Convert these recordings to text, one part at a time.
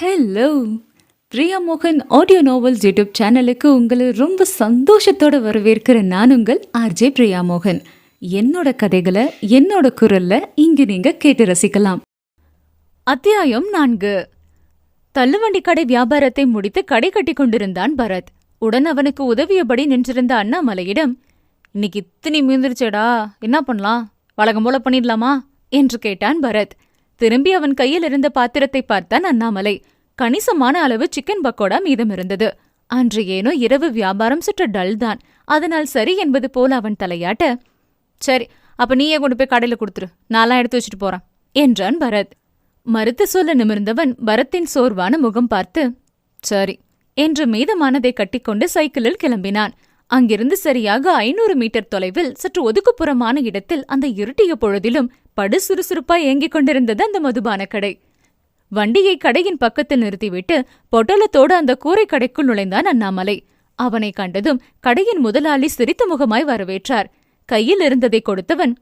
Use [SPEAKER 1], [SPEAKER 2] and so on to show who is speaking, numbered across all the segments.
[SPEAKER 1] Hello Priya மோகன் audio novels YouTube சேனலுக்கு உங்களை ரொம்ப சந்தோஷத்தோடு வரவேற்கிற நான் உங்கள் ஆர்ஜே பிரியா மோகன் என்னோட கதைகளை என்னோட குரல்ல இங்கு நீங்க கேட்டு ரசிக்கலாம். அத்தியாயம் நான்கு. தள்ளுவண்டி கடை வியாபாரத்தை முடித்து கடை கட்டி கொண்டிருந்தான் பரத். உடன் அவனுக்கு உதவியபடி நின்றிருந்த அண்ணாமலையிடம் இன்னைக்கு இத்தனை மீந்துருச்சேடா என்ன பண்ணலாம்? வழக்கம் போல பண்ணிடலாமா? என்று கேட்டான் பரத். திரும்பி அவன் கையில் இருந்த பாத்திரத்தை பார்த்தான் அண்ணாமலை. கணிசமான அளவு சிக்கன் பக்கோடா மீதம் இருந்தது. அன்று ஏனோ இரவு வியாபாரம் சுற்ற டல் தான் அதனால் சரி என்பது போல அவன் தலையாட்ட சரி அப்ப நீயே கொண்டு போய் கடையில் கொடுத்துரு. நான்லாம் எடுத்து வச்சுட்டு போறேன் என்றான் பரத். மறுத்து சொல்ல நிமிர்ந்தவன் பரத்தின் சோர்வான முகம் பார்த்து சரி என்று மீதமானதை கட்டிக்கொண்டு சைக்கிளில் கிளம்பினான். அங்கிருந்து சரியாக ஐநூறு மீட்டர் தொலைவில் சற்று ஒதுக்குப்புறமான இடத்தில் அந்த இருட்டிய பொழுதிலும் படு சுறுசுறுப்பாய் இயங்கிக் கொண்டிருந்தது அந்த மதுபான கடை. வண்டியை கடையின் பக்கத்தில் நிறுத்திவிட்டு பொட்டலத்தோடு அந்த கூரை கடைக்குள் நுழைந்தான் அண்ணாமலை. அவனை கண்டதும் கடையின் முதலாளி சிரித்த முகமாய் வரவேற்றார். கையில் இருந்ததை கொடுத்தவன்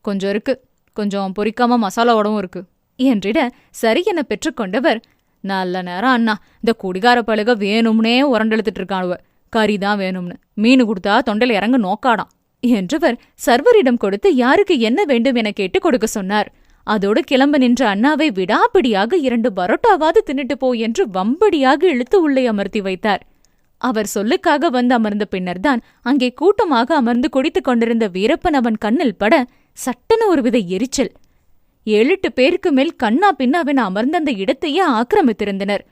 [SPEAKER 1] கொஞ்சம் இருக்கு. கொஞ்சம் பொரிக்காம மசாலாவோடவும் இருக்கு. என்றிட சரி என பெற்றுக்கொண்டவர் நல்ல நேரம் அண்ணா. இந்த குடிகார பழுக வேணும்னே உரண்டெழுத்துட்டு இருக்கானுவ. கறி தான் வேணும்னு. மீன் கொடுத்தா தொண்டையில இறங்க நோக்காடாம். என்றவர் சர்வரிடம் கொடுத்து யாருக்கு என்ன வேண்டும் என கேட்டு கொடுக்க சொன்னார். அதோடு கிளம்ப நின்ற அண்ணாவை விடாப்பிடியாக இரண்டு பரோட்டாவாது தின்னுட்டு போ என்று வம்படியாக இழுத்து உள்ளே அமர்த்தி வைத்தார். அவர் சொல்லுக்காக வந்து அமர்ந்த பின்னர்தான் அங்கே கூட்டமாக அமர்ந்து குடித்துக் கொண்டிருந்த வீரப்பன் அவன் கண்ணில் பட சட்டென ஒருவித எரிச்சல். ஏழெட்டு பேருக்கு மேல் கண்ணா பின்னாவின் அமர்ந்த அந்த இடத்தையே ஆக்கிரமித்திருந்தனர்.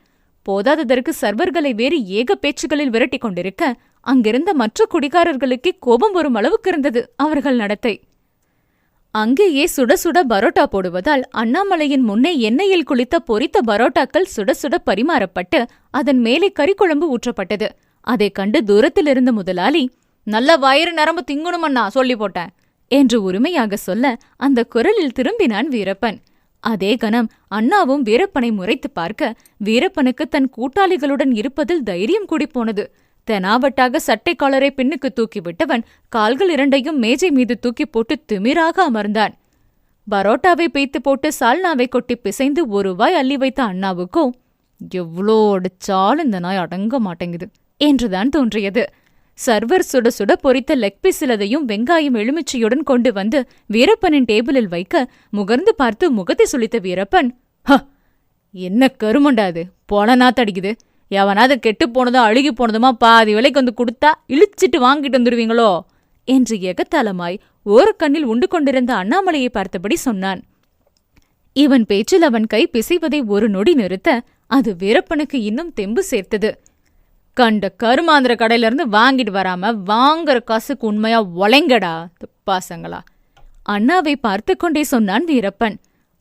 [SPEAKER 1] போதாததற்கு சர்வர்களை வேறு ஏக பேச்சுகளில் விரட்டிக் கொண்டிருக்க அங்கிருந்த மற்ற குடிகாரர்களுக்கே கோபம் வரும் அளவுக்கு இருந்தது அவர்கள் நடத்தை. அங்கேயே சுட சுட பரோட்டா போடுவதால் அண்ணாமலையின் முன்னே எண்ணெயில் குளித்த பொரித்த பரோட்டாக்கள் சுட சுட பரிமாறப்பட்டு அதன் மேலே கறிக்குழம்பு ஊற்றப்பட்டது. அதைக் கண்டு தூரத்தில் இருந்த முதலாளி நல்ல வயிறு நரம்பு திங்குணுமண்ணா சொல்லி போட்டேன் என்று உரிமையாக சொல்ல அந்த குரலில் திரும்பினான் வீரப்பன். அதே கணம் அண்ணாவும் வீரப்பனை முறைத்து பார்க்க வீரப்பனுக்கு தன் கூட்டாளிகளுடன் இருப்பதில் தைரியம் கூடிப்போனது தெனாவட்டாக சட்டை காலரை பின்னுக்கு தூக்கி விட்டவன் கால்கள் இரண்டையும் மேஜை மீது தூக்கி போட்டு திமிராக அமர்ந்தான். பரோட்டாவை பேய்த்து போட்டு சால்னாவை கொட்டி பிசைந்து ஒருவாய் அள்ளி வைத்த அண்ணாவுக்கும் எவ்வளோ அடிச்சாலும் இந்த நாய் அடங்க மாட்டேங்குது என்றுதான் தோன்றியது. சர்வர் சுட சுட பொரித்த லெக் பீஸ் சிலதையும் வெங்காயம் எலுமிச்சையுடன் கொண்டு வந்து வீரப்பனின் டேபிளில் வைக்க முகர்ந்து பார்த்து முகத்தை சுளித்த வீரப்பன் "ஹ, என்ன கருமண்டா அது தடிக்குது நாத்தடிக்குது எவனாவது கெட்டு போனதும் அழுகி போனதுமா பாதி விலைக்கு வந்து கொடுத்தா இழிச்சிட்டு வாங்கிட்டு வந்துடுவீங்களோ? என்று எகத்தாளமாய் ஓரக்கண்ணில் உண்டு கொண்டிருந்த அண்ணாமலையை பார்த்தபடி சொன்னான். இவன் பேச்சில் அவன் கை பிசைவதை ஒரு நொடி நிறுத்த அது வீரப்பனுக்கு இன்னும் தெம்பு சேர்த்தது. கண்ட கருமாந்திர கடையில இருந்து வாங்கிட்டு வராம வாங்குற காசுக்கு உண்மையா ஒலைங்கடா துப்பாசங்களா? அண்ணாவை பார்த்து கொண்டே சொன்னான் வீரப்பன்.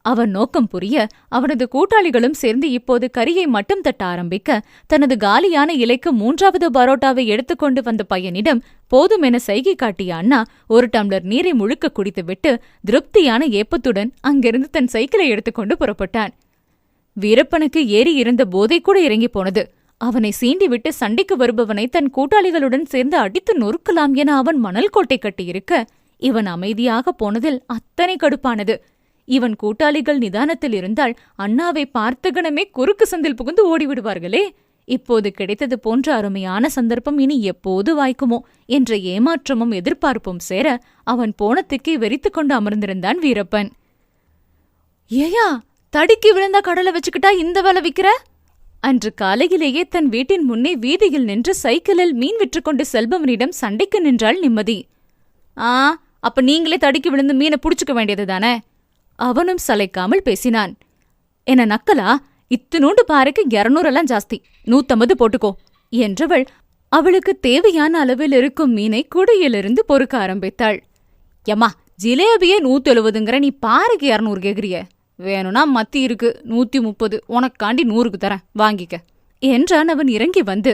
[SPEAKER 1] அவன் நோக்கம் புரிய அவனது கூட்டாளிகளும் சேர்ந்து இப்போது கரியை மட்டும் தட்ட ஆரம்பிக்க தனது காலியான இலைக்கு மூன்றாவது பரோட்டாவை எடுத்துக்கொண்டு வந்த பையனிடம் போதும் என சைகை காட்டிய அண்ணா ஒரு டம்ளர் நீரை முழுக்க குடித்துவிட்டு திருப்தியான ஏப்பத்துடன் அங்கிருந்து தன் சைக்கிளை எடுத்துக்கொண்டு புறப்பட்டான். வீரப்பனுக்கு ஏறி இருந்த போதை கூட இறங்கி போனது. அவனை சீண்டிவிட்டு சண்டைக்கு வருபவனை தன் கூட்டாளிகளுடன் சேர்ந்து அடித்து நொறுக்கலாம் என அவன் மணல் கோட்டை கட்டியிருக்க இவன் அமைதியாக போனதில் அத்தனை கடுப்பானது. இவன் கூட்டாளிகள் நிதானத்தில் இருந்தால் அண்ணாவை பார்த்தகணமே குறுக்கு சந்தில் புகுந்து ஓடிவிடுவார்களே. இப்போது கிடைத்தது போன்ற அருமையான சந்தர்ப்பம் இனி எப்போது வாய்க்குமோ என்ற ஏமாற்றமும் எதிர்பார்ப்பும் சேர அவன் போனத்துக்கே வெறித்துக்கொண்டு அமர்ந்திருந்தான் வீரப்பன். ஏயா தடிக்கு விழுந்த கடலை வச்சுக்கிட்டா இந்த வேலை விக்கிற அன்று காலையிலேயே தன் வீட்டின் முன்னே வீதியில் நின்று சைக்கிளில் மீன் விற்றுக்கொண்டு செல்பவனிடம் சண்டைக்கு நின்றாள் நிம்மதி. ஆ அப்ப நீங்களே தடுக்கி விழுந்து மீனை புடிச்சுக்க வேண்டியது தானே அவனும் சளைக்காமல் பேசினான். என்ன நக்கலா? இத்தினூண்டு பாருக்கு எல்லாம் ஜாஸ்தி. நூத்தம்பது போட்டுக்கோ என்றவள் அவளுக்கு தேவையான அளவில் இருக்கும் மீனை குடையிலிருந்து பொறுக்க ஆரம்பித்தாள். எம்மா ஜிலேபியே நூத்தி எழுபதுங்கிற நீ பாருக்கு இரநூறு கேக்குறிய. வேணும்னா மத்தி இருக்கு நூத்தி முப்பது. உனக்காண்டி நூறுக்கு தரேன். வாங்கிக்க. என்றான் அவன் இறங்கி வந்து.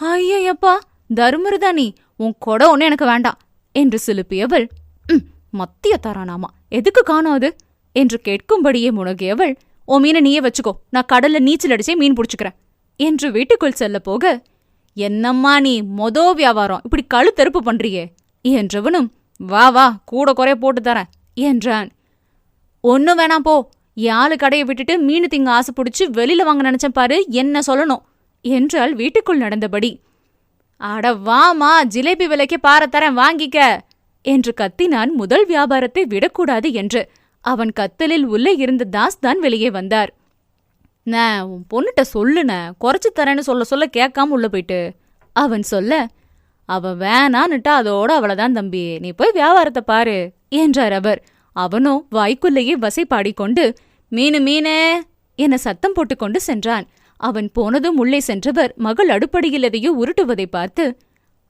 [SPEAKER 1] ஐயப்பா தருமருதா நீ? உன் கொடை ஒண்ணு எனக்கு வேண்டாம் என்று சிலுப்பியவள் "ம், மத்திய தரானாமா? எதுக்கு காணோம் அது என்று கேட்கும்படியே முனகியவள் ஓ மீனை நீயே வச்சுக்கோ. நான் கடல்ல நீச்சல் அடிச்சே மீன் புடிச்சுக்கிறேன். என்று வீட்டுக்குள் செல்ல போக என்னம்மா நீ மொதோ வியாபாரம்? இப்படி கழுத்தறுப்பு பண்றியே? என்றவனும் வா வா கூட குறைய போட்டு தரேன். என்றான். ஒன்னும் வேணாம் போ. யாழு கடையை விட்டுட்டு மீன் திங்க ஆசை பிடிச்சி வெளியில வாங்க நினைச்சேன் பாரு என்ன சொல்லணும்? என்றாள் வீட்டுக்குள் நடந்தபடி. அட வாமா ஜிலேபி விலைக்கு பார தரேன் வாங்கிக்க. என்று கத்தினான் முதல் வியாபாரத்தை விடக்கூடாது என்று. அவன் கத்தலில் உள்ளே இருந்த தாஸ் தான் வெளியே வந்தார். நே உன் பொண்ணுட்ட சொல்லுன குறைச்சு தரேன்னு சொல்ல சொல்ல கேட்காம உள்ள போயிட்டு. அவன் சொல்ல அவ வேணான்னுட்டா அதோட அவ்வளவுதான் தம்பி நீ போய் வியாபாரத்தை பாரு என்றார் அவர். அவனோ வாய்க்குள்ளேயே வசை பாடிக்கொண்டு மீனு மீனே என சத்தம் போட்டுக்கொண்டு சென்றான். அவன் போனதும் உள்ளே சென்றவர் மகள் அடுப்படியில் எதையோ உருட்டுவதை பார்த்து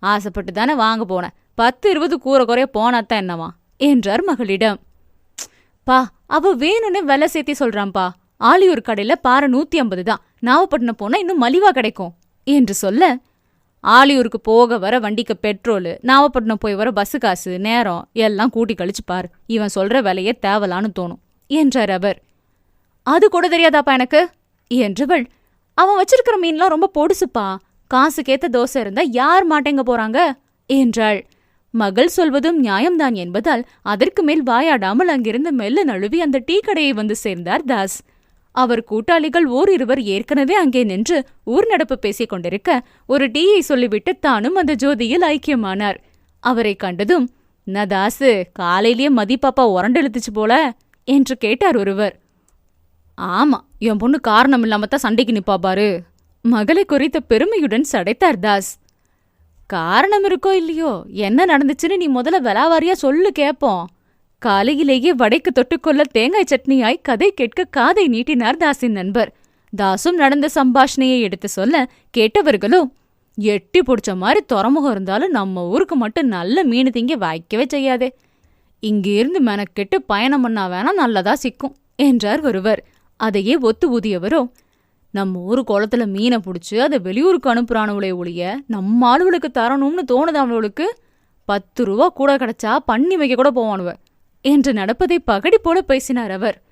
[SPEAKER 1] ஆசைப்பட்டு தானே வாங்க போனேன் பத்து இருபது கூற குறைய போனாத்தான் என்னவா என்றார் மகளிடம். பா அவ வேணும்னு வெலை சேர்த்தி சொல்றான்பா. ஆலியூர் கடையில பாறை நூத்தி ஐம்பது தான். நாகப்பட்டினம் போனா இன்னும் மலிவா கிடைக்கும் என்று சொல்ல ஆலியூருக்கு போக வர வண்டிக்கு பெட்ரோலு நாகப்பட்டினம் போய் வர பஸ்ஸு காசு நேரம் எல்லாம் கூட்டி கழிச்சு பாரு. இவன் சொல்ற விலையே தேவலான்னு தோணும் என்றார் அவர். அது கூட தெரியாதாப்பா எனக்கு? என்றவள். அவன் வச்சிருக்கிற மீன்லாம் ரொம்ப பொடுசுப்பா. காசுக்கேத்த தோசை இருந்தா யார் மாட்டேங்க போறாங்க? என்றாள். மகள் சொல்வதும் நியாயம்தான் என்பதால் அதற்கு மேல் வாயாடாமல் அங்கிருந்து மெல்ல நழுவி அந்த டீ கடையை வந்து சேர்ந்தார் தாஸ். அவர் கூட்டாளிகள் ஓரிருவர் ஏற்கனவே அங்கே நின்று ஊர் நடப்பு பேசிக் கொண்டிருக்க ஒரு டீயை சொல்லிவிட்டு தானும் அந்த ஜோதியில் ஐக்கியமானார். அவரை கண்டதும் நதாசு காலையிலேயே மதிப்பாப்பா உரண்டெழுத்துச்சு போல என்று கேட்டார் ஒருவர். ஆமா என் பொண்ணு காரணம் இல்லாம தான் சண்டைக்கு நிப்பா பாரு மகளை குறித்த பெருமையுடன் சடைத்தார் தாஸ். காரணம் இருக்கோ இல்லையோ என்ன நடந்துச்சுன்னு நீ முதல்ல விலாவாரியா சொல்லு கேப்போம் காலையிலேயே வடைக்கு தொட்டுக்கொள்ள தேங்காய் சட்னியாய் கதை கேட்க காதை நீட்டினார் தாசின் நண்பர். தாசும் நடந்த சம்பாஷணையை எடுத்து சொல்ல கேட்டவர்களோ எட்டி பிடிச்ச மாதிரி துறமுகம் இருந்தாலும் நம்ம ஊருக்கு மட்டும் நல்ல மீன் திங்க வாய்க்கவே செய்யாதே. இங்கிருந்து மெனக்கெட்டு பயணம் பண்ணா வேணா நல்லதா சிக்கும் என்றார் ஒருவர். அதையே ஒத்து ஊதியவரோ நம்ம ஊர் குளத்துல மீனை புடிச்சு அதை வெளியூருக்கு அனுப்புறானுவளே ஒழிய நம்ம ஆளுகளுக்கு தரணும்னு தோணுது அவளுக்கு? பத்து ரூபா கூட கிடைச்சா பண்ணி வைக்க கூட போவானுவ. என்று நடப்பதை பகடி போல பேசினார் அவர்.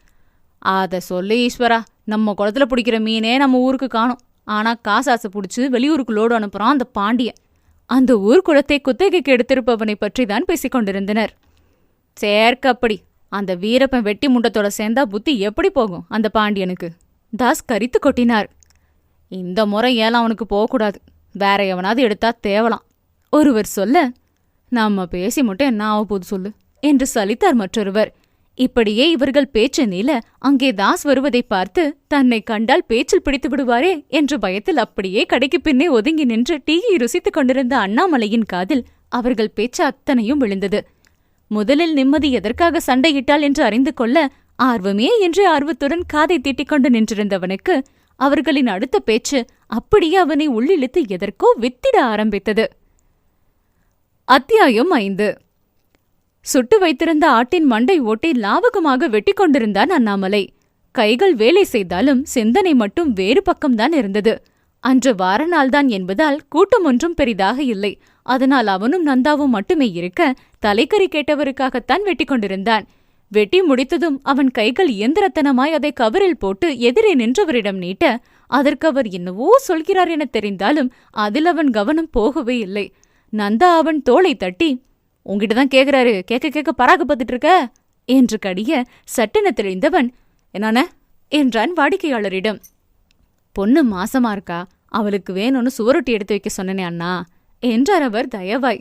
[SPEAKER 1] அத சொல்லு ஈஸ்வரா நம்ம குளத்துல பிடிக்கிற மீனே நம்ம ஊருக்கு காணும். ஆனா காசாசை புடிச்சு வெளியூருக்கு லோடு அனுப்புகிறான் அந்த பாண்டியன். அந்த ஊர் குளத்தை குத்தகைக்கு எடுத்திருப்பவனை பற்றி தான் பேசிக் கொண்டிருந்தனர். சேர்க்க அப்படி. அந்த வீரப்பன் வெட்டி முண்டத்தோட சேர்ந்தா புத்தி எப்படி போகும் அந்த பாண்டியனுக்கு? தாஸ் கரித்து கொட்டினார். இந்த முறை ஏலம் அவனுக்கு போகக்கூடாது. வேற எவனாவது எடுத்தா தேவலாம். ஒருவர் சொல்ல நம்ம பேசி மட்டும் என்ன ஆக போகுது சொல்லு. என்று சலித்தார் மற்றொருவர். இப்படியே இவர்கள் பேச்சு நீள அங்கே தாஸ் வருவதை பார்த்து தன்னை கண்டால் பேச்சில் பிடித்து விடுவாரே என்ற பயத்தில் அப்படியே கடைக்கு பின்னே ஒதுங்கி நின்று டீயை ருசித்துக் கொண்டிருந்த அண்ணாமலையின் காதில் அவர்கள் பேச்சு அத்தனையும் விழுந்தது. முதலில் நிம்மதி எதற்காக சண்டையிட்டாள் என்று அறிந்து கொள்ள ஆர்வமே என்று ஆர்வத்துடன் காதை தீட்டிக் கொண்டு நின்றிருந்தவனுக்கு அவர்களின் அடுத்த பேச்சு அப்படியே அவனை உள்ளிழுத்து எதற்கோ வித்திட ஆரம்பித்தது. அத்தியாயம் ஐந்து. சுட்டு வைத்திருந்த ஆட்டின் மண்டை ஓட்டை லாவகமாக வெட்டி கொண்டிருந்தான் அண்ணாமலை. கைகள் வேலை செய்தாலும் சிந்தனை மட்டும் வேறு பக்கம்தான் இருந்தது. அன்று வார நாள்தான் என்பதால் கூட்டம் ஒன்றும் பெரிதாக இல்லை. அதனால் அவனும் நந்தாவும் மட்டுமே இருக்க தலைக்கறி கேட்டவருக்காகத்தான் வெட்டி கொண்டிருந்தான். வெட்டி முடித்ததும் அவன் கைகள் இயந்திரத்தனமாய் அதை கவரில் போட்டு எதிரே நின்றவரிடம் நீட்ட அதற்கு அவர் என்னவோ சொல்கிறார் என தெரிந்தாலும் அதில் அவன் கவனம் போகவே இல்லை. நந்தா அவன் தோளை தட்டி உன்கிட்ட தான் கேக்குறாரு. கேட்க கேட்க பராக்கு பார்த்துட்டு இருக்க என்று கடிய சட்டென தெளிந்தவன் என்னான? என்றான் வாடிக்கையாளரிடம். பொண்ணு மாசமா இருக்கா? அவளுக்கு வேணும்னு சுவரொட்டி எடுத்து வைக்க சொன்னனே அண்ணா என்றார் அவர் தயவாய்.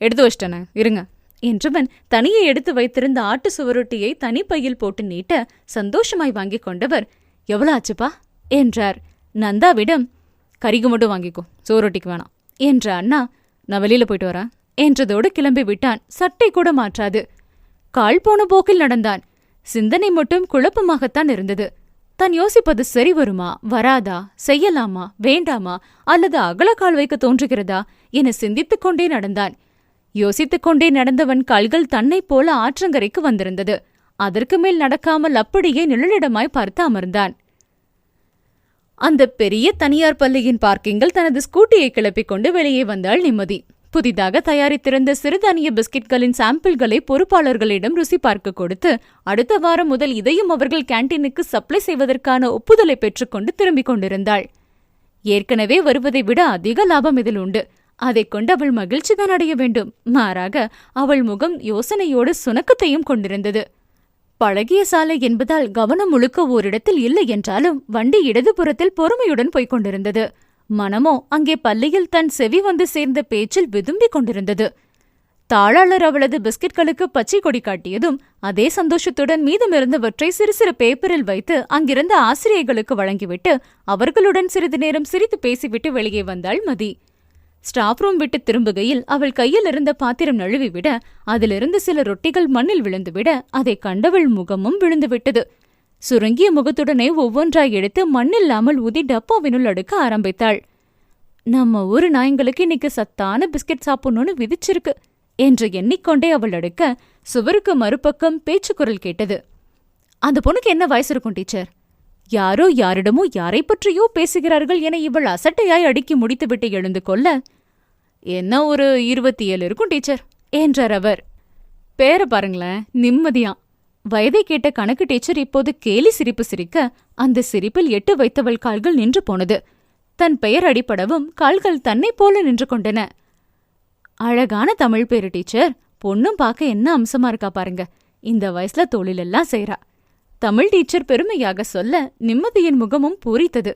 [SPEAKER 1] எடுத்து வச்சிட்டன இருங்க என்றவன் தனியே எடுத்து வைத்திருந்த ஆட்டு சுவரொட்டியை தனிப்பையில் போட்டு நீட்ட சந்தோஷமாய் வாங்கிக் கொண்டவர். எவ்வளோ ஆச்சுப்பா? என்றார். நந்தாவிடம் கறிக்கு மட்டும் வாங்கிக்கோ சுவரொட்டிக்கு வேணாம் என்ற அண்ணா. நான் வெளியில போயிட்டு வரேன். என்றதோடு கிளம்பி விட்டான் சட்டை கூட மாற்றாது. கால் போன போக்கில் நடந்தான். சிந்தனை மட்டும் குழப்பமாகத்தான் இருந்தது. தான் யோசிப்பது சரி வருமா? வராதா? செய்யலாமா? வேண்டாமா? அல்லது அகலக்கால் வைக்க தோன்றுகிறதா? என சிந்தித்துக் கொண்டே நடந்தான். யோசித்துக் கொண்டே நடந்தவன் கால்கள் தன்னைப் போல ஆற்றங்கரைக்கு வந்திருந்தது. அதற்கு மேல் நடக்காமல் அப்படியே நிழலிடமாய் பார்த்து அமர்ந்தான். அந்த பெரிய தனியார் பள்ளியின் பார்க்கிங்கில் தனது ஸ்கூட்டியை கிளப்பிக் கொண்டு வெளியே வந்தாள் நிம்மதி. புதிதாக தயாரித்திருந்த சிறுதானிய பிஸ்கெட்களின் சாம்பிள்களை பொறுப்பாளர்களிடம் ருசி பார்க்க கொடுத்து அடுத்த வாரம் முதல் இதையும் அவர்கள் கேண்டீனுக்கு சப்ளை செய்வதற்கான ஒப்புதலை பெற்றுக்கொண்டு திரும்பிக் கொண்டிருந்தாள். ஏற்கனவே வருவதை விட அதிக லாபம் இதில் உண்டு. அதைக் கொண்டு அவள் மகிழ்ச்சிதான் அடைய வேண்டும். மாறாக அவள் முகம் யோசனையோடு சுணக்கத்தையும் கொண்டிருந்தது. பழகிய சாலை என்பதால் கவனம் முழுக்க ஓரிடத்தில் இல்லை என்றாலும் வண்டி இடதுபுறத்தில் பொறுமையுடன் போய்க் கொண்டிருந்தது. மனமோ அங்கே பள்ளியில் தன் செவி வந்து சேர்ந்த பேச்சில் விதும்பிக் கொண்டிருந்தது. தாளாளர் அவளது பிஸ்கட்களுக்கு பச்சை கொடி காட்டியதும் அதே சந்தோஷத்துடன் மீதமிருந்தவற்றை சிறு சிறு பேப்பரில் வைத்து அங்கிருந்த ஆசிரியர்களுக்கு வழங்கிவிட்டு அவர்களுடன் சிறிது நேரம் சிரித்து பேசிவிட்டு வெளியே வந்தாள் மதி. ஸ்டாஃப் ரூம் விட்டு திரும்புகையில் அவள் கையில் இருந்த பாத்திரம் நழுவிவிட அதிலிருந்து சில ரொட்டிகள் மண்ணில் விழுந்துவிட அதை கண்டவள் முகமும் விழுந்துவிட்டது. சுருங்கிய முகத்துடனே ஒவ்வொன்றாய் எடுத்து மண்ணில்லாமல் ஊதி டப்பாவினுள் அடுக்க ஆரம்பித்தாள். நம்ம ஊரு நாய்ங்களுக்கு இன்னைக்கு சத்தான பிஸ்கட் சாப்பிடணும்னு விதிச்சிருக்கு என்று எண்ணிக்கொண்டே அவள் அடுக்க சுவருக்கு மறுபக்கம் பேச்சு குரல் கேட்டது. அந்த பொண்ணுக்கு என்ன வயசு இருக்கும் டீச்சர்? யாரோ யாரிடமோ யாரை பற்றியோ பேசுகிறார்கள் என இவள் அசட்டையாய் அடுக்கி முடித்துவிட்டு எழுந்து கொள்ள என்ன ஒரு இருபத்தி ஏழு இருக்கும் டீச்சர்? என்றார் அவர். பேர பாருங்களேன் நிம்மதியான் வயதை கேட்ட கணக்கு டீச்சர் இப்போது கேலி சிரிப்பு சிரிக்க அந்த சிரிப்பில் எட்டு வைத்தவள் கால்கள் நின்று போனது. தன் பெயர் அடிப்படவும் கால்கள் தன்னைப் போல நின்று கொண்டன. அழகான தமிழ் பேரு டீச்சர். பொண்ணும் பார்க்க என்ன அம்சமா இருக்கா பாருங்க. இந்த வயசுல தொழிலெல்லாம் செய்றா. தமிழ் டீச்சர் பெருமையாக சொல்ல நிம்மதியின் முகமும் பூரித்தது.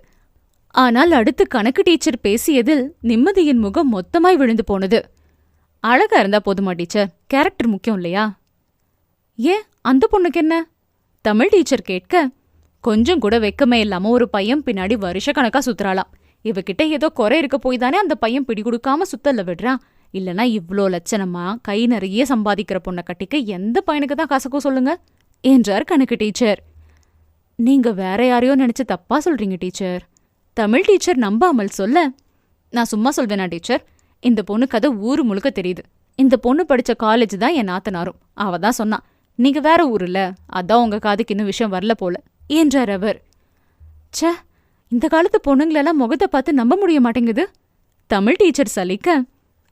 [SPEAKER 1] ஆனால் அடுத்து கணக்கு டீச்சர் பேசியதில் நிம்மதியின் முகம் மொத்தமாய் விழுந்து போனது. அழகா இருந்தா போதுமா டீச்சர்? கேரக்டர் முக்கியம் இல்லையா? ஏன் அந்த பொண்ணுக்கு என்ன? தமிழ் டீச்சர் கேட்க கொஞ்சம் கூட வெக்கமே இல்லாம ஒரு பையன் பின்னாடி வருஷ கணக்கா சுத்துறாளாம். இவகிட்ட ஏதோ குறை இருக்க போய் தானே அந்த பையன் பிடி கொடுக்காம சுத்தல்ல விடுறான். இல்லனா இவ்ளோ லட்சணமா கை நிறைய சம்பாதிக்கிற பொண்ணை கட்டிக்க எந்த பையனுக்கு தான் கசக்கும் சொல்லுங்க? என்றார் கணக்கு டீச்சர். நீங்க வேற யாரையோ நினைச்சு தப்பா சொல்றீங்க டீச்சர். தமிழ் டீச்சர் நம்பாமல் சொல்ல நான் சும்மா சொல்வேனா டீச்சர்? இந்த பொண்ணு கதை ஊரு முழுக்க தெரியுது. இந்த பொண்ணு படிச்ச காலேஜ் தான் என் நாத்தனாரும். அவ தான் சொன்னா நீங்க வேற ஊருல அதான் உங்க காதுக்கு இன்னும் விஷயம் வரல போல என்றார் அவர். ச்சே இந்த காலத்து பொண்ணுங்களெல்லாம் முகத்தை பார்த்து நம்ப முடிய மாட்டேங்குது. தமிழ் டீச்சர் சலிக்க.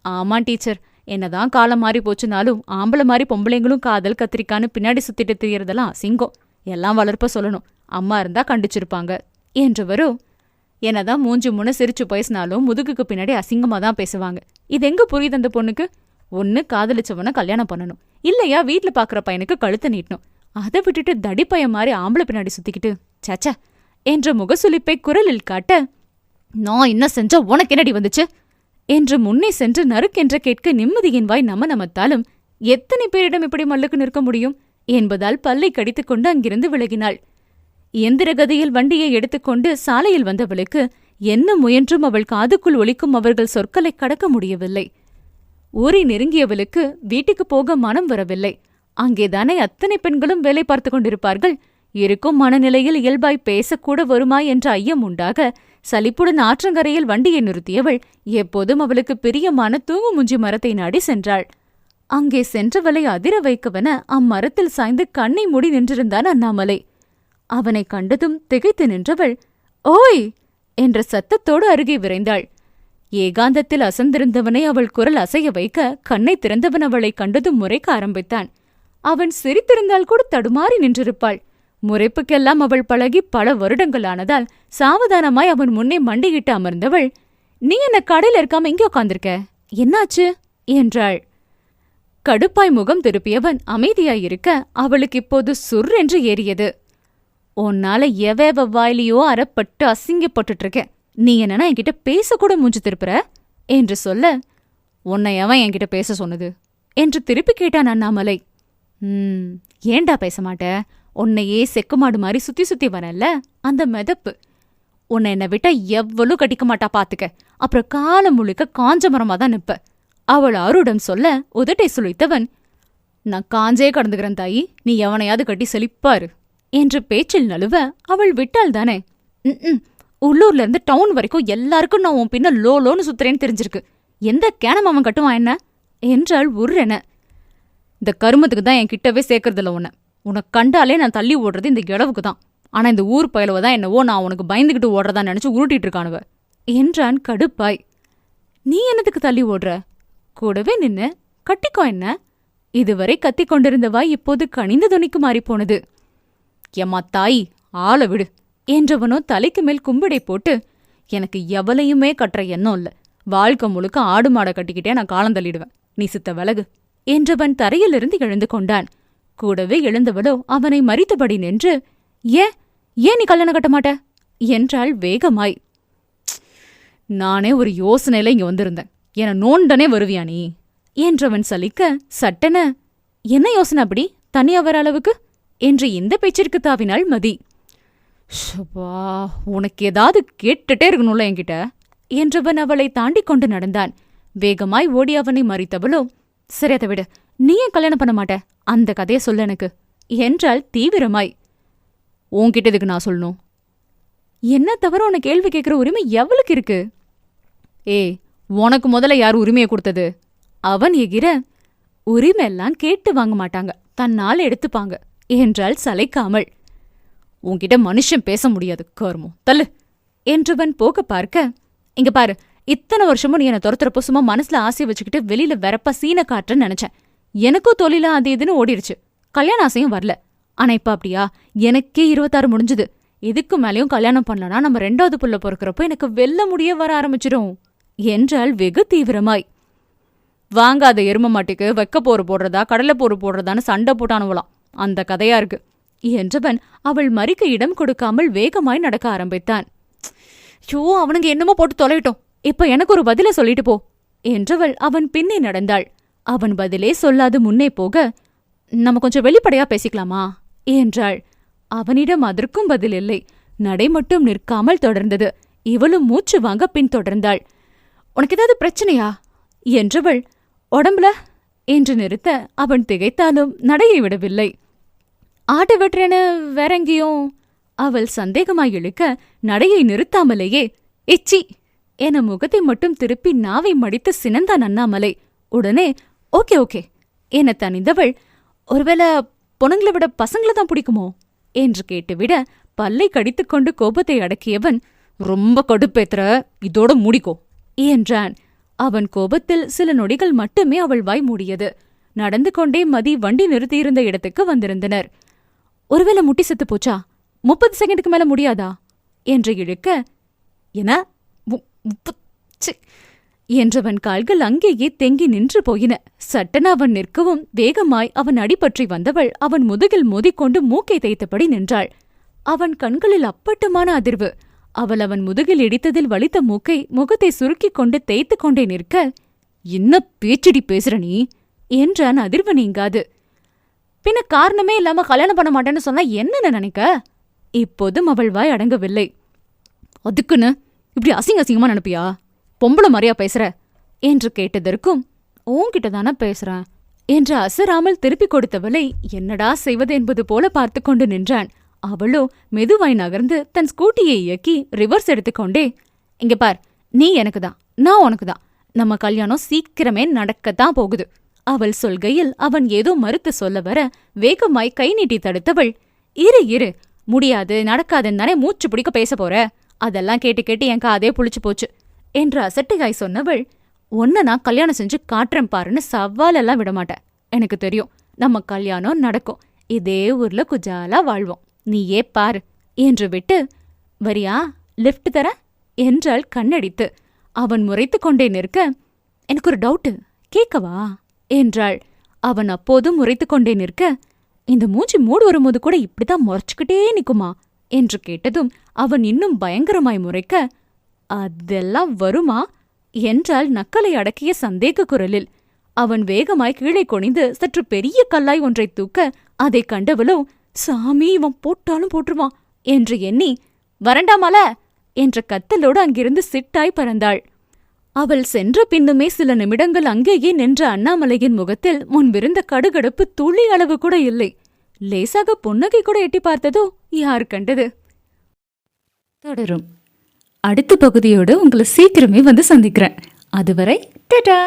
[SPEAKER 1] ஆமா டீச்சர் என்னதான் காலம் மாறி போச்சுனாலும் ஆம்பளை மாதிரி பொம்பளைங்களும் காதல் கத்திரிக்கான்னு பின்னாடி சுத்திட்டு தெரியறதெல்லாம் அசிங்கம். எல்லாம் வளர்ப்ப சொல்லணும். அம்மா இருந்தா கண்டிச்சிருப்பாங்க என்றவரும் என்னதான் மூஞ்சி முன்ன சிரிச்சு பேசினாலும் முதுகுக்கு பின்னாடி அசிங்கமா தான் பேசுவாங்க. இது எங்க புரியுது அந்த பொண்ணுக்கு? ஒன்னு காதலிச்சவன கல்யாணம் பண்ணணும். இல்லையா வீட்டில் பாக்குற பையனுக்கு கழுத்தை நீட்டணும். அதை விட்டுட்டு தடிப்பையன் மாதிரி ஆம்பளை பின்னாடி சுத்திக்கிட்டு சச்ச என்ற முகசுலிப்பை குரலில் காட்ட நான் என்ன செஞ்சா உனக்கு என்னடி வந்துச்சு? என்று முன்னே சென்று நறுக்கென்ற கேட்க நிம்மதியின் வாய் நம நமத்தாலும் எத்தனை பேரிடம் இப்படி மல்லுக்கு நிற்க முடியும்? என்பதால் பல்லை கடித்துக்கொண்டு அங்கிருந்து விலகினாள். இயந்திரகதியில் வண்டியை எடுத்துக்கொண்டு சாலையில் வந்தவளுக்கு என்ன முயன்றும் அவள் காதுக்குள் ஒலிக்கும் அவர்கள் சொற்களை கடக்க முடியவில்லை. ஊரை நெருங்கியவளுக்கு வீட்டுக்கு போக மனம் வரவில்லை. அங்கேதானே அத்தனை பெண்களும் வேலை பார்த்து கொண்டிருப்பார்கள். இருக்கும் மனநிலையில் இயல்பாய் பேசக்கூட வருமா என்ற ஐயம் உண்டாக சலிப்புடன் ஆற்றங்கரையில் வண்டியை நிறுத்தியவள் எப்போதும் அவளுக்கு பிரியமான தூங்குமுஞ்சி மரத்தை நாடி சென்றாள். அங்கே சென்றவளை அதிர வைக்கவென அம்மரத்தில் சாய்ந்து கண்ணை மூடி நின்றிருந்தான் அண்ணாமலை. அவனை கண்டதும் திகைத்து நின்றவள் ஓய்! என்ற சத்தத்தோடு அருகே விரைந்தாள். ஏகாந்தத்தில் அசந்திருந்தவனை அவள் குரல் அசைய வைக்க கண்ணை திறந்தவன் அவளை கண்டதும் முறைக்க ஆரம்பித்தான். அவன் சிரித்திருந்தால் கூட தடுமாறி நின்றிருப்பாள். முறைப்புக்கெல்லாம் அவள் பழகி பல வருடங்களானதால் சாவதானமாய் அவன் முன்னே மண்டியிட்டு அமர்ந்தவள் நீ என்ன கடையில இருக்காம இங்கே உட்காந்துருக்க என்னாச்சு? என்றாள். கடுப்பாய் முகம் திருப்பியவன் அமைதியாயிருக்க அவளுக்கு இப்போது சுர் என்று ஏறியது. உன்னால எவ வாயிலையோ அறப்பட்டு அசிங்கப்பட்டுட்டு இருக்கேன். நீ என்னன்னா என்கிட்ட பேசக்கூட மூஞ்சி திருப்புற? என்று சொல்ல உன்னை எவன் என்கிட்ட பேச சொன்னது. என்று திருப்பி கேட்டான் அண்ணாமலை. ம் ஏண்டா பேச மாட்ட? உன்னையே செக்குமாடு மாதிரி சுத்தி சுத்தி வரல அந்த மெதப்பு. உன்னை என்னை விட்டா எவ்வளவு கட்டிக்க மாட்டா பாத்துக்க. அப்புறம் காலம் முழுக்க காஞ்ச மரமா தான் நிப்ப. அவள் அருடம் சொல்ல உதட்டை சுழித்தவன் நான் காஞ்சே கடந்துக்கிறேன் தாயி. நீ எவனையாவது கட்டி செழிப்பாரு. என்று பேச்சில் நழுவ அவள் விட்டாள் தானே. ம் உள்ளூர்ல இருந்து டவுன் வரைக்கும் எல்லாருக்கும் நான் உன் பின்ன லோ லோன்னு சுத்துறேன்னு தெரிஞ்சிருக்கு. எந்த கேனம் அவன் கட்டுவான் என்ன? என்றாள் உர்ரென இந்த கருமத்துக்கு தான் என் கிட்டவே சேர்க்கறதில்ல உன்னை. உனக்கு கண்டாலே நான் தள்ளி ஓடுறது இந்த இடவுக்கு தான். ஆனா இந்த ஊர் பயலுவ தான் என்னவோ நான் உனக்கு பயந்துகிட்டு ஓடுறதா நினைச்சு உருட்டிட்டு இருக்கானுவ. என்றான் கடுப்பாய். நீ என்னத்துக்கு தள்ளி ஓடுற? கூடவே நின்னு கட்டிக்கோ என்ன? இதுவரை கத்திக் கொண்டிருந்தவாய் இப்போது கனிந்த துணிக்கு மாறிப்போனது. எம்மா தாய் ஆள விடு. என்றவனோ தலைக்கு மேல் கும்பிடை போட்டு எனக்கு எவலையுமே கட்டுற எண்ணம் இல்ல. வாழ்க்கை முழுக்க ஆடு மாடை கட்டிக்கிட்டே நான் காலம் தள்ளிடுவேன். நீ சித்த விலகு. என்றவன் தரையிலிருந்து எழுந்து கொண்டான். கூடவே எழுந்தவளோ அவனை மறித்தபடி நின்று ஏன்? ஏன் நீ கல்யாணம் கட்ட மாட்ட? என்றாள் வேகமாய். நானே ஒரு யோசனையில இங்க வந்திருந்தேன். என நோண்டனே வருவியா நீ? என்றவன் சலிக்க சட்டன. என்ன யோசனை அப்படி? தனியா வர அளவுக்கு? என்று இந்த பேச்சிற்கு தாவினாள் மதி. ஷப்பா உனக்கு ஏதாவது கேட்டுட்டே இருக்கணும்ல என்கிட்ட? என்றவன் அவளை தாண்டி கொண்டு நடந்தான். வேகமாய் ஓடி அவனை மறித்தவளோ சரி அதை விடு. நீ ஏன் கல்யாணம் பண்ண மாட்ட? அந்த கதையை சொல்ல எனக்கு. என்றால் தீவிரமாய். உன்கிட்ட இதுக்கு நான் சொல்லணும்? என்ன தவிர உன கேள்வி கேட்குற உரிமை எவளுக்கு இருக்கு? ஏ உனக்கு முதல்ல யார் உரிமையை கொடுத்தது? அவன் எகிற உரிமை எல்லாம் கேட்டு வாங்க மாட்டாங்க. தன்னால் எடுத்துப்பாங்க என்றால் சலைக்காமல் உன்கிட்ட மனுஷன் பேச முடியாது கர்மம் தள்ளு. என்றவன் போக பார்க்க இங்க பாரு இத்தனை வருஷமும் நீ என்ன துரத்துறப்போ சும்மா மனசுல ஆசையை வச்சுக்கிட்டு வெளியில வெறப்ப சீன காட்டுறேன்னு நினைச்சேன். எனக்கும் தொழிலா அது இதுன்னு ஓடிடுச்சு. கல்யாண ஆசையும் வரல. ஆனா இப்ப அப்படியா? எனக்கே இருபத்தாறு முடிஞ்சுது. இதுக்கு மேலயும் கல்யாணம் பண்ணலனா நம்ம ரெண்டாவது புள்ள பொறுக்கிறப்போ எனக்கு வெல்ல முடிய வர ஆரம்பிச்சிடும் என்றால் வெகு தீவிரமாய். வாங்காத எரும மாட்டுக்கு வெக்க போரு போடுறதா கடலை போரு போடுறதான்னு சண்டை போட்டானுவலாம் அந்த கதையா இருக்கு. என்றவன் அவள் மறிக்க இடம் கொடுக்காமல் வேகமாய் நடக்க ஆரம்பித்தான். ஐயோ அவனுங்க என்னமோ போட்டு தொலைவிட்டோம். இப்ப எனக்கு ஒரு பதில சொல்லிட்டு போ என்றவள் அவன் பின்னே நடந்தாள். அவன் பதிலே சொல்லாது முன்னே போக நம்ம கொஞ்சம் வெளிப்படையா பேசிக்கலாமா? என்றாள். அவனிடம் அதற்கும் பதில் இல்லை. நடை மட்டும் நிற்காமல் தொடர்ந்தது. இவளும் மூச்சு வாங்க பின் தொடர்ந்தாள். உனக்கு ஏதாவது பிரச்சனையா? என்றவள் உடம்புல? என்று நிறுத்த அவன் திகைத்தாலும் நடையை விடவில்லை. ஆட்டை வெட்டுறேன்னு வேற எங்கேயும்? அவள் சந்தேகமாய் இழுக்க நடையை நிறுத்தாமலேயே இச்சி என முகத்தை மட்டும் திருப்பி நாவை மடித்து சினந்தான் அண்ணாமலை. உடனே ஓகே ஓகே என தனிந்தவள் ஒருவேளை பொண்ணுங்களை விட பசங்களை தான் பிடிக்குமோ? என்று கேட்டுவிட பல்லை கடித்துக்கொண்டு கோபத்தை அடக்கியவன் ரொம்ப கடுப்பேத்துற இதோட மூடிக்கோ என்றான். அவன் கோபத்தில் சில நொடிகள் மட்டுமே அவள் வாய் மூடியது. நடந்து கொண்டே மதி வண்டி நிறுத்தியிருந்த இடத்துக்கு வந்திருந்தனர். ஒருவேளை முட்டி செத்து போச்சா? முப்பது செகண்டுக்கு மேல முடியாதா? என்று இழுக்க என என்றவன் கால்கள் அங்கேயே தெங்கி நின்று போயின. சட்டென அவன் நிற்கவும் வேகமாய் அவன் அடிபற்றி வந்தவள் அவன் முதுகில் மோதிக்கொண்டு மூக்கை தேய்த்தபடி நின்றாள். அவன் கண்களில் அப்பட்டமான அதிர்வு. அவள் அவன் முதுகில் இடித்ததில் வலித்த மூக்கை முகத்தை சுருக்கிக் கொண்டு தேய்த்துக் கொண்டே நிற்க என்ன பேச்சடி பேசுற நீ? என்றான் அதிர்வு நீங்காது. பின்ன காரணமே இல்லாம கல்யாணம் பண்ண மாட்டேன்னு சொன்னா என்னன்னு நினைக்க? இப்போதும் அவள் வாய் அடங்கவில்லை. அதுக்குன்னு? இப்படி அசிங்க அசிங்கமா நினைப்பியா? பொம்பளை மாதிரியா பேசுற? என்று கேட்டதற்கும் உன்கிட்ட தானே பேசுறேன் என்று அசராமல் திருப்பிக் கொடுத்தவளை என்னடா செய்வது என்பது போல பார்த்து கொண்டு நின்றான். அவளோ மெதுவாய் நகர்ந்து தன் ஸ்கூட்டியை இயக்கி ரிவர்ஸ் எடுத்துக்கொண்டே இங்க பார் நீ எனக்கு தான் நான் உனக்கு தான். நம்ம கல்யாணம் சீக்கிரமே நடக்கத்தான் போகுது. அவள் சொல்கையில் அவன் ஏதோ மறுத்து சொல்ல வர வேகமாய் கை நீட்டி தடுத்தவள். இரு இரு. முடியாது நடக்காதுன்னு தானே மூச்சு பிடிக்க பேச போற. அதெல்லாம் கேட்டு கேட்டு என் காதே புளிச்சு போச்சு என்று அசட்டிகாய் சொன்னவள் ஒன்ன நான் கல்யாணம் செஞ்சு காட்டுறேன் பாருன்னு சவாலெல்லாம் விடமாட்டேன் எனக்கு தெரியும் நம்ம கல்யாணம் நடக்கும். இதே ஊர்ல குஜாலா வாழ்வோம். நீயே பாரு. என்று விட்டு வரியா லிஃப்ட் தர? என்றாள் கண்ணடித்து. அவன் முறைத்து கொண்டே நிற்க எனக்கு ஒரு டவுட்டு கேட்கவா? என்றாள். அவன் அப்போதும் முறைத்து கொண்டே நிற்க இந்த மூஞ்சி மூடு வரும்போது கூட இப்படிதான் முறைச்சுக்கிட்டே நிக்குமா? என்று கேட்டதும் அவன் இன்னும் பயங்கரமாய் முறைக்க அதெல்லாம் வருமா? என்றால் நக்கலை அடக்கிய சந்தேக குரலில். அவன் வேகமாய் கீழே குனிந்து சற்று பெரிய கல்லாய் ஒன்றை தூக்க அதைக் கண்டவளோ சாமி இவன் போட்டாலும் போட்டுருவான் என்று எண்ணி வரண்டாமல? என்ற கத்தலோடு அங்கிருந்து சிட்டாய் பறந்தாள். அவள் சென்ற பின்னுமே சில நிமிடங்கள் அங்கேயே நின்ற அண்ணாமலையின் முகத்தில் முன்பிருந்த கடுகடுப்பு துளி அளவு கூட இல்லை. லேசாக புன்னகை கூட எட்டி பார்த்ததோ யார் கண்டது?
[SPEAKER 2] தொடரும். அடுத்த பகுதியோடு உங்களை சீக்கிரமே வந்து சந்திக்கிறேன். அதுவரை டடா!